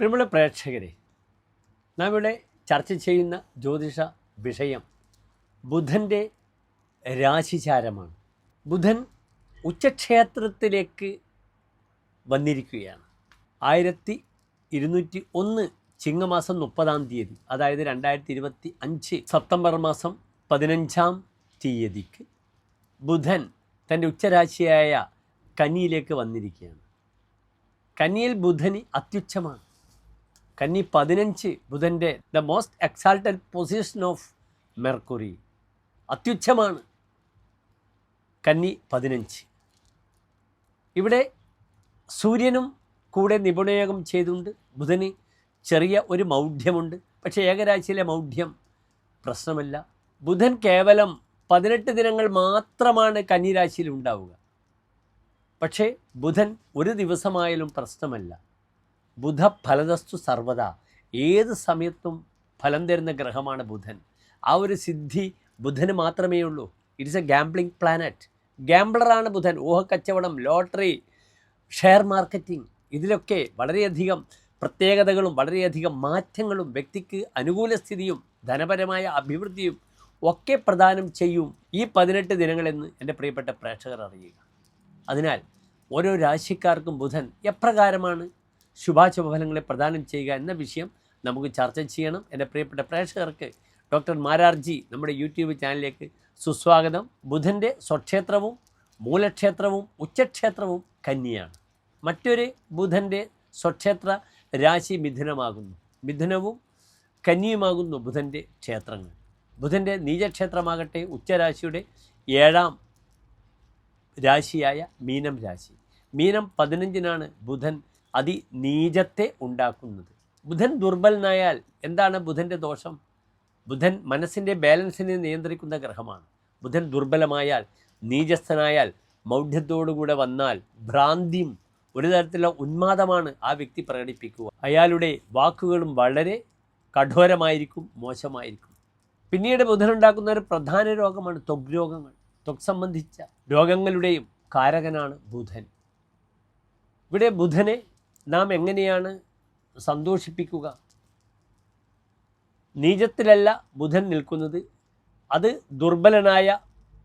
പ്രിയമുള്ള പ്രേക്ഷകരെ നാം ഇവിടെ ചർച്ച ചെയ്യുന്ന ജ്യോതിഷ വിഷയം ബുധന്റെ രാശിചാരമാണ്. ബുധൻ ഉച്ചക്ഷേത്രത്തിലേക്ക് വന്നിരിക്കുകയാണ്. ആയിരത്തി ഇരുന്നൂറ്റി ഒന്ന് ചിങ്ങമാസം മുപ്പതാം തീയതി അതായത് രണ്ടായിരത്തി ഇരുപത്തി അഞ്ച് സെപ്റ്റംബർ മാസം പതിനഞ്ചാം തീയതിക്ക് ബുധൻ തന്റെ ഉച്ചരാശിയായ കന്നിയിലേക്ക് വന്നിരിക്കുകയാണ്. കന്നിയിൽ ബുധന് അത്യുച്ഛമാണ് കന്നി പതിനഞ്ച് ബുധന്റെ the most exalted position of Mercury. അത്യുച്ഛമാണ് കന്നി പതിനഞ്ച്. ഇവിടെ സൂര്യനും കൂടെ നിപുണയോഗം ചെയ്തുകൊണ്ട് ബുധന് ചെറിയ ഒരു മൗഢ്യമുണ്ട്. പക്ഷേ ഏകരാശിയിലെ മൗഢ്യം പ്രശ്നമല്ല. ബുധൻ കേവലം പതിനെട്ട് ദിനങ്ങൾ മാത്രമാണ് കന്നിരാശിയിൽ ഉണ്ടാവുക. പക്ഷേ ബുധൻ ഒരു ദിവസമായാലും പ്രശ്നമല്ല. ബുധ ഫലദസ്തു സർവത ഏത് സമയത്തും ഫലം തരുന്ന ഗ്രഹമാണ് ബുധൻ. ആ ഒരു സിദ്ധി ബുധന് മാത്രമേ ഉള്ളൂ ഇറ്റ്സ് എ ഗാംബ്ലിംഗ് പ്ലാനറ്റ് ഗാംബ്ലറാണ് ബുധൻ. ഊഹക്കച്ചവടം ലോട്ടറി ഷെയർ മാർക്കറ്റിംഗ് ഇതിലൊക്കെ വളരെയധികം പ്രത്യേകതകളും വളരെയധികം മാറ്റങ്ങളും വ്യക്തിക്ക് അനുകൂല സ്ഥിതിയും ധനപരമായ അഭിവൃദ്ധിയും ഒക്കെ പ്രദാനം ചെയ്യും ഈ പതിനെട്ട് ദിനങ്ങളെന്ന് എന്റെ പ്രിയപ്പെട്ട പ്രേക്ഷകർ അറിയുക. അതിനാൽ ഓരോ രാശിക്കാർക്കും ബുധൻ എപ്രകാരമാണ്? ശുഭാശുഭഫലങ്ങളെ പ്രദാനം ചെയ്യുക എന്ന വിഷയം നമുക്ക് ചർച്ച ചെയ്യണം. എന്റെ പ്രിയപ്പെട്ട പ്രേക്ഷകർക്ക് ഡോക്ടർ മാരാർജി നമ്മുടെ യൂട്യൂബ് ചാനലിലേക്ക് സുസ്വാഗതം. ബുധന്റെ സ്വക്ഷേത്രവും മൂലക്ഷേത്രവും ഉച്ചക്ഷേത്രവും കന്നിയാണ്. മറ്റൊരു ബുധന്റെ സ്വക്ഷേത്ര രാശി മിഥുനമാകുന്നു. മിഥുനവും കന്നിയുമാകുന്നു ബുധന്റെ ക്ഷേത്രങ്ങൾ. ബുധന്റെ നീചക്ഷേത്രമാകട്ടെ ഉച്ചരാശിയുടെ ഏഴാം രാശിയായ മീനം രാശി. മീനം പതിനഞ്ചിനാണ് ബുധൻ അതിനീചത്തെ ഉണ്ടാക്കുന്നത്. ബുധൻ ദുർബലനായാൽ എന്താണ് ബുധന്റെ ദോഷം? ബുധൻ മനസ്സിന്റെ ബാലൻസിനെ നിയന്ത്രിക്കുന്ന ഗ്രഹമാണ്. ബുധൻ ദുർബലമായാൽ നീചസ്ഥനായാൽ മൗഢ്യത്തോടുകൂടെ വന്നാൽ ഭ്രാന്തിയും ഒരു തരത്തിലുള്ള ഉന്മാദമാണ് ആ വ്യക്തി പ്രകടിപ്പിക്കുക. അയാളുടെ വാക്കുകളും വളരെ കഠോരമായിരിക്കും മോശമായിരിക്കും. പിന്നീട് ബുധനുണ്ടാക്കുന്ന ഒരു പ്രധാന രോഗമാണ് ത്വഗ് രോഗങ്ങൾ. ത്വഗ് സംബന്ധിച്ച രോഗങ്ങളുടെയും കാരകനാണ് ബുധൻ. ഇവിടെ ബുധനെ നാം എങ്ങനെയാണ് സന്തോഷിപ്പിക്കുക? നീചത്തിലല്ല ബുധൻ നിൽക്കുന്നത്. അത് ദുർബലനായ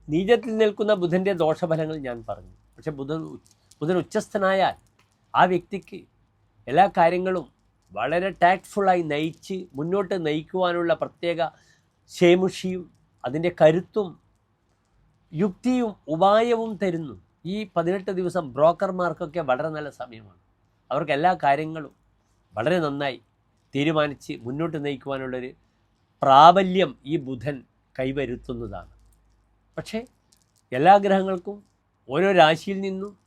നീചത്തിൽ നിൽക്കുന്ന ബുധന്റെ ദോഷഫലങ്ങൾ ഞാൻ പറഞ്ഞു. പക്ഷെ ബുധൻ ബുധൻ ഉച്ചസ്ഥനായാൽ ആ വ്യക്തിക്ക് എല്ലാ കാര്യങ്ങളും വളരെ ടാക്ട്ഫുള്ളായി നയിച്ച് മുന്നോട്ട് നയിക്കുവാനുള്ള പ്രത്യേക ശേമുഷിയും അതിന്റെ കരുത്തും യുക്തിയും ഉപായവും തരുന്നു. ഈ പതിനെട്ട് ദിവസം ബ്രോക്കർമാർക്കൊക്കെ വളരെ നല്ല സമയമാണ്. അവർക്ക് എല്ലാ കാര്യങ്ങളും വളരെ നന്നായി തീരുമാനിച്ച് മുന്നോട്ട് നയിക്കുവാനുള്ളൊരു പ്രാബല്യം ഈ ബുധൻ കൈവരുത്തുന്നതാണ്. പക്ഷേ എല്ലാ ഗ്രഹങ്ങൾക്കും ഓരോ രാശിയിൽ നിന്നും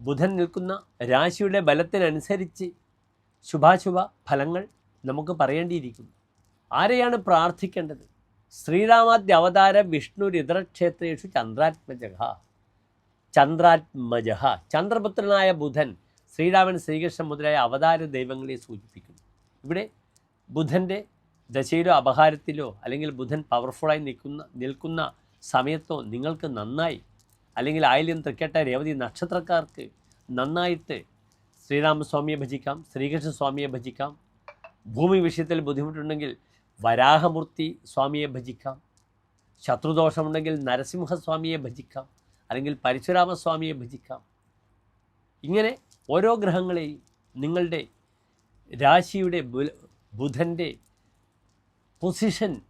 ബുധൻ നിൽക്കുന്ന രാശിയുടെ ബലത്തിനനുസരിച്ച് ശുഭാശുഭ ഫലങ്ങൾ നമുക്ക് പറയേണ്ടിയിരിക്കുന്നു. ആരെയാണ് പ്രാർത്ഥിക്കേണ്ടത്? ശ്രീരാമാദ്യ അവതാര വിഷ്ണു രുദ്രക്ഷേത്രേഷു ചന്ദ്രാത്മജഹ. ചന്ദ്രാത്മജഹ. ചന്ദ്രപുത്രനായ ബുധൻ ശ്രീരാമൻ ശ്രീകൃഷ്ണൻ മുതലായ അവതാര ദൈവങ്ങളെ സൂചിപ്പിക്കുന്നു. ഇവിടെ ബുധന്റെ ദശയിലോ അപഹാരത്തിലോ അല്ലെങ്കിൽ ബുധൻ പവർഫുള്ളായി നിൽക്കുന്ന നിൽക്കുന്ന സമയത്തോ നിങ്ങൾക്ക് നന്നായി അല്ലെങ്കിൽ ആയില്യം തൃക്കേട്ട രേവതി നക്ഷത്രക്കാർക്ക് നന്നായിട്ട് ശ്രീരാമസ്വാമിയെ ഭജിക്കാം ശ്രീകൃഷ്ണസ്വാമിയെ ഭജിക്കാം. ഭൂമി വിഷയത്തിൽ ബുദ്ധിമുട്ടുണ്ടെങ്കിൽ വരാഹമൂർത്തി സ്വാമിയെ ഭജിക്കാം. ശത്രുദോഷമുണ്ടെങ്കിൽ നരസിംഹസ്വാമിയെ ഭജിക്കാം. അല്ലെങ്കിൽ പരശുരാമസ്വാമിയെ ഭജിക്കാം. ഇങ്ങനെ ഓരോ ഗ്രഹങ്ങളെയും നിങ്ങളുടെ രാശിയുടെ ബുധന്റെ പൊസിഷൻ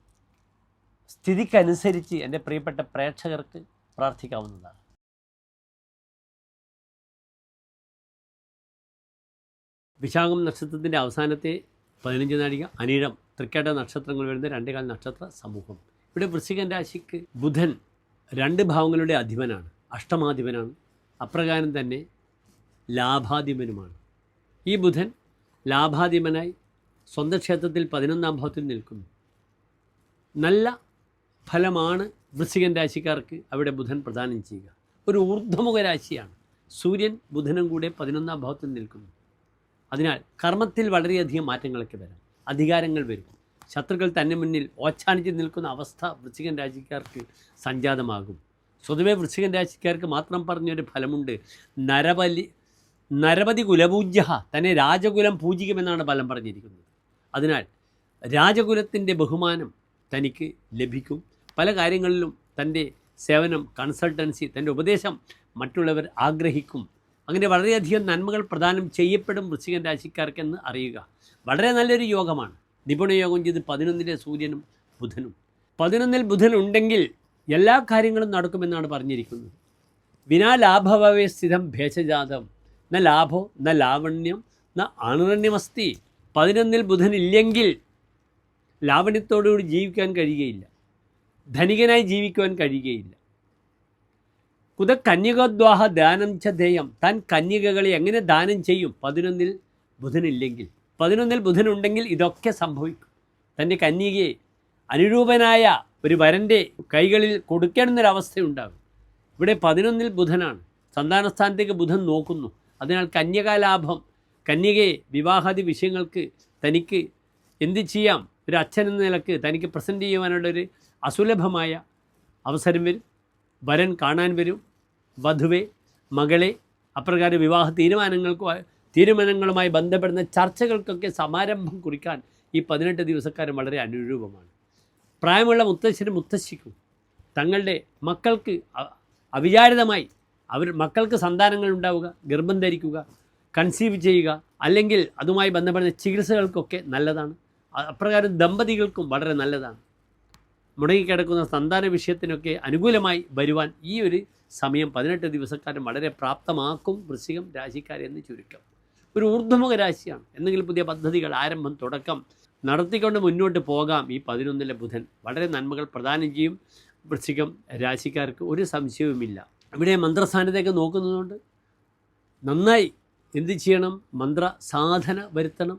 സ്ഥിതിക്കനുസരിച്ച് എന്റെ പ്രിയപ്പെട്ട പ്രേക്ഷകർക്ക് പ്രാർത്ഥിക്കാവുന്നതാണ്. വിശാഖം നക്ഷത്രത്തിന്റെ അവസാനത്തെ പതിനഞ്ച് നാഴിക അനിഴം തൃക്കേട്ട നക്ഷത്രങ്ങൾ വരുന്ന രണ്ടേകാൽ നക്ഷത്ര സമൂഹം. ഇവിടെ വൃശ്ചികൻ രാശിക്ക് ബുധൻ രണ്ട് ഭാവങ്ങളുടെ അധിപനാണ് അഷ്ടമാധിപനാണ്. അപ്രകാരം തന്നെ ലാഭാധിപനുമാണ്. ഈ ബുധൻ ലാഭാധിപനായി സ്വന്തം ക്ഷേത്രത്തിൽ പതിനൊന്നാം ഭാവത്തിൽ നിൽക്കുന്നു. നല്ല ഫലമാണ് വൃശ്ചികൻ രാശിക്കാർക്ക് അവിടെ ബുധൻ പ്രദാനം ചെയ്യുക. ഒരു ഊർധ്വമുഖ രാശിയാണ്. സൂര്യൻ ബുധനും കൂടെ പതിനൊന്നാം ഭാവത്തിൽ നിൽക്കുന്നു. അതിനാൽ കർമ്മത്തിൽ വളരെയധികം മാറ്റങ്ങളൊക്കെ വരാം. അധികാരങ്ങൾ വരും. ശത്രുക്കൾ തന്നെ മുന്നിൽ ഓച്ചാനിച്ച് നിൽക്കുന്ന അവസ്ഥ വൃശ്ചികൻ രാശിക്കാർക്ക് സംജാതമാകും. സ്വതവേ വൃശ്ചികൻ രാശിക്കാർക്ക് മാത്രം പറഞ്ഞൊരു ഫലമുണ്ട്. നരബലി നരപതി കുലപൂജ്യ തന്നെ രാജകുലം പൂജിക്കുമെന്നാണ് ബലം പറഞ്ഞിരിക്കുന്നത്. അതിനാൽ രാജകുലത്തിന്റെ ബഹുമാനം തനിക്ക് ലഭിക്കും. പല കാര്യങ്ങളിലും തന്റെ സേവനം കൺസൾട്ടൻസി തന്റെ ഉപദേശം മറ്റുള്ളവർ ആഗ്രഹിക്കും. അങ്ങനെ വളരെയധികം നന്മകൾ പ്രദാനം ചെയ്യപ്പെടും വൃശ്ചികൻ രാശിക്കാർക്കെന്ന് അറിയുക. വളരെ നല്ലൊരു യോഗമാണ്. നിപുണയോഗം ചെയ്ത് പതിനൊന്നിലെ സൂര്യനും ബുധനും. പതിനൊന്നിൽ ബുധൻ ഉണ്ടെങ്കിൽ എല്ലാ കാര്യങ്ങളും നടക്കുമെന്നാണ് പറഞ്ഞിരിക്കുന്നത്. വിനാ ലാഭവേ സ്ഥിതം ഭേഷജാതം. ന ലാഭോ ന ലാവണ്യം ന ആണുരണ്യമസ്തി പതിനൊന്നിൽ ബുധൻ ഇല്ലെങ്കിൽ ലാവണ്യത്തോടുകൂടി ജീവിക്കാൻ കഴിയുകയില്ല. ധനികനായി ജീവിക്കുവാൻ കഴിയുകയില്ല. കുത കന്യകദ്വാഹ ദാനം ച ധേയം. താൻ കന്യകകളെ എങ്ങനെ ദാനം ചെയ്യും? പതിനൊന്നിൽ ബുധനില്ലെങ്കിൽ. പതിനൊന്നിൽ ബുധനുണ്ടെങ്കിൽ ഇതൊക്കെ സംഭവിക്കും. തന്റെ കന്യകയെ അനുരൂപനായ ഒരു വരന്റെ കൈകളിൽ കൊടുക്കണമെന്നൊരവസ്ഥയുണ്ടാകും ഇവിടെ പതിനൊന്നിൽ ബുധനാണ്. സന്താനസ്ഥാനത്തേക്ക് ബുധൻ നോക്കുന്നു. അതിനാൽ കന്യകാലാഭം കന്യകയെ വിവാഹാദി വിഷയങ്ങൾക്ക് തനിക്ക് എന്ത് ചെയ്യാം? ഒരു അച്ഛൻ എന്ന നിലയ്ക്ക് തനിക്ക് പ്രസന്റ് ചെയ്യുവാനുള്ളൊരു അസുലഭമായ അവസരം വരും. വരൻ കാണാൻ വരും. വധുവെ മകളെ അപ്രകാരം വിവാഹ തീരുമാനങ്ങൾക്ക് തീരുമാനങ്ങളുമായി ബന്ധപ്പെടുന്ന ചർച്ചകൾക്കൊക്കെ സമാരംഭം കുറിക്കാൻ ഈ പതിനെട്ട് ദിവസക്കാരൻ വളരെ അനുരൂപമാണ്. പ്രായമുള്ള മുത്തശ്ശനും മുത്തശ്ശിക്കും തങ്ങളുടെ മക്കൾക്ക് അവിചാരിതമായി അവർ മക്കൾക്ക് സന്താനങ്ങൾ ഉണ്ടാവുക ഗർഭം ധരിക്കുക കൺസീവ് ചെയ്യുക അല്ലെങ്കിൽ അതുമായി ബന്ധപ്പെടുന്ന ചികിത്സകൾക്കൊക്കെ നല്ലതാണ്. അപ്രകാരം ദമ്പതികൾക്കും വളരെ നല്ലതാണ്. മുടങ്ങിക്കിടക്കുന്ന സന്താന വിഷയത്തിനൊക്കെ അനുകൂലമായി വരുവാൻ ഈ ഒരു സമയം പതിനെട്ട് ദിവസക്കാരൻ വളരെ പ്രാപ്തമാക്കും വൃശ്ചികം രാശിക്കാരെന്ന് ചുരുക്കം. ഒരു ഊർധ്വമുഖ രാശിയാണ്. എന്തെങ്കിലും പുതിയ പദ്ധതികൾ ആരംഭം തുടക്കം നടത്തിക്കൊണ്ട് മുന്നോട്ട് പോകാം ഈ പതിനൊന്നിലെ ബുധൻ. വളരെ നന്മകൾ പ്രദാനം ചെയ്യും വൃശ്ചികം രാശിക്കാർക്ക്. ഒരു സംശയവുമില്ല. ഇവിടെ മന്ത്രസ്ഥാനത്തേക്ക് നോക്കുന്നതുകൊണ്ട് നന്നായി എന്ത് ചെയ്യണം? മന്ത്ര സാധന വരുത്തണം.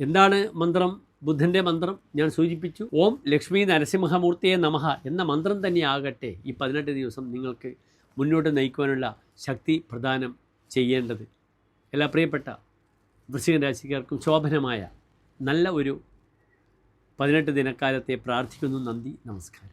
എന്താണ് മന്ത്രം? ബുദ്ധന്റെ മന്ത്രം ഞാൻ സൂചിപ്പിച്ചു. ഓം ലക്ഷ്മി നരസിംഹമൂർത്തിയെ നമഹ എന്ന മന്ത്രം തന്നെയാകട്ടെ ഈ പതിനെട്ട് ദിവസം നിങ്ങൾക്ക് മുന്നോട്ട് നയിക്കുവാനുള്ള ശക്തി പ്രദാനം ചെയ്യേണ്ടത്. എല്ലാ പ്രിയപ്പെട്ട വൃശ്ചിക രാശിക്കാർക്കും ശോഭനമായ നല്ല ഒരു പതിനെട്ട് ദിനക്കാലത്തെ പ്രാർത്ഥിക്കുന്നു. നന്ദി. നമസ്കാരം.